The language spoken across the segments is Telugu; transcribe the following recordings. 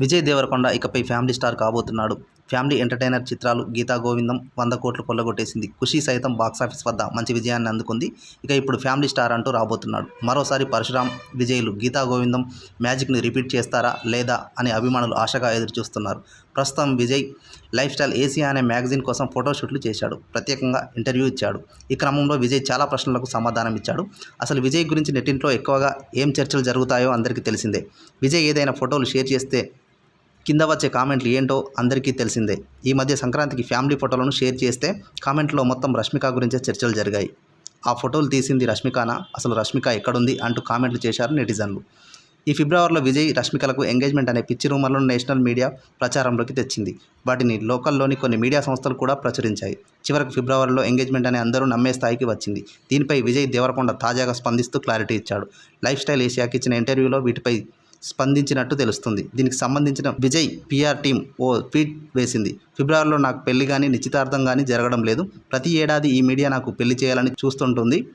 విజయ్ దేవరకొండ ఇకపై ఫ్యామిలీ స్టార్ కాబోతున్నాడు. ఫ్యామిలీ ఎంటర్టైనర్ చిత్రాలు గీతా గోవిందం వంద కోట్లు కొల్లగొట్టేసింది ఖుషి సైతం బాక్సాఫీస్ వద్ద మంచి విజయాన్ని అందుకుంది. ఇక ఇప్పుడు ఫ్యామిలీ స్టార్ అంటూ రాబోతున్నాడు. మరోసారి పరశురామ్ విజయ్లు గీతా గోవిందం మ్యాజిక్ని రిపీట్ చేస్తారా లేదా అని అభిమానులు ఆశగా ఎదురుచూస్తున్నారు. ప్రస్తుతం విజయ్ లైఫ్ స్టైల్ ఏసీ అనే మ్యాగజైన్ కోసం ఫోటోషూట్లు చేశాడు. ప్రత్యేకంగా ఇంటర్వ్యూ ఇచ్చాడు. ఈ క్రమంలో విజయ్ చాలా ప్రశ్నలకు సమాధానం ఇచ్చాడు. అసలు విజయ్ గురించి నెట్టింట్లో ఎక్కువగా ఏం చర్చలు జరుగుతాయో అందరికీ తెలిసిందే. విజయ్ ఏదైనా ఫోటోలు షేర్ చేస్తే కింద వచ్చే కామెంట్లు ఏంటో అందరికీ తెలిసిందే. ఈ మధ్య సంక్రాంతికి ఫ్యామిలీ ఫోటోలను షేర్ చేస్తే కామెంట్లో మొత్తం రష్మిక గురించే చర్చలు జరిగాయి. ఆ ఫోటోలు తీసింది రష్మికానా? అసలు రష్మిక ఎక్కడుంది? అంటూ కామెంట్లు చేశారు నెటిజన్లు. ఈ ఫిబ్రవరిలో విజయ్ రష్మికలకు ఎంగేజ్మెంట్ అనే పిచ్చి రూమర్లను నేషనల్ మీడియా ప్రచారంలోకి తెచ్చింది. వాటిని లోకల్లోని కొన్ని మీడియా సంస్థలు కూడా ప్రచురించాయి. చివరకు ఫిబ్రవరిలో ఎంగేజ్మెంట్ అనే అందరూ నమ్మే స్థాయికి వచ్చింది. దీనిపై విజయ్ దేవరకొండ తాజాగా స్పందిస్తూ క్లారిటీ ఇచ్చాడు. లైఫ్ స్టైల్ ఏషియాకి ఇచ్చిన ఇంటర్వ్యూలో వీటిపై స్పందించినట్టు తెలుస్తుంది. దీనికి సంబంధించిన విజయ్ పిఆర్ టీం ఓ ట్వీట్ వేసింది. ఫిబ్రవరిలో నాకు పెళ్ళి కానీ నిశ్చితార్థం కానీ జరగడం లేదు. ప్రతి ఏడాది ఈ మీడియా నాకు పెళ్ళి చేయాలని చూస్తుంటుంది.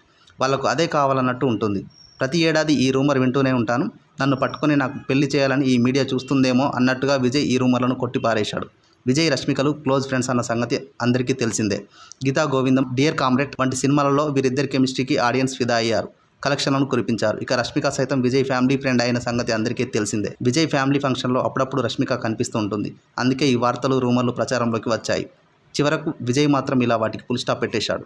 వాళ్ళకు అదే కావాలన్నట్టు ఉంటుంది. ప్రతి ఏడాది ఈ రూమర్ వింటూనే ఉంటాను. నన్ను పట్టుకొని నాకు పెళ్ళి చేయాలని ఈ మీడియా చూస్తుందేమో అన్నట్టుగా విజయ్ ఈ రూమర్లను కొట్టిపారేశాడు. విజయ్ రష్మికలు క్లోజ్ ఫ్రెండ్స్ అన్న సంగతి అందరికీ తెలిసిందే. గీతా గోవిందం డియర్ కామ్రేడ్ వంటి సినిమాలలో వీరిద్దరి కెమిస్ట్రీకి ఆడియన్స్ ఫిదా అయ్యారు. కలెక్షన్లను కురిపించారు. ఇక రష్మిక సైతం విజయ్ ఫ్యామిలీ ఫ్రెండ్ అయిన సంగతి అందరికీ తెలిసిందే. విజయ్ ఫ్యామిలీ ఫంక్షన్లో అప్పుడప్పుడు రష్మిక కనిపిస్తూ ఉంటుంది. అందుకే ఈ వార్తలు రూమర్లు ప్రచారంలోకి వచ్చాయి. చివరకు విజయ్ మాత్రం ఇలా వాటికి ఫుల్ స్టాప్ పెట్టేశాడు.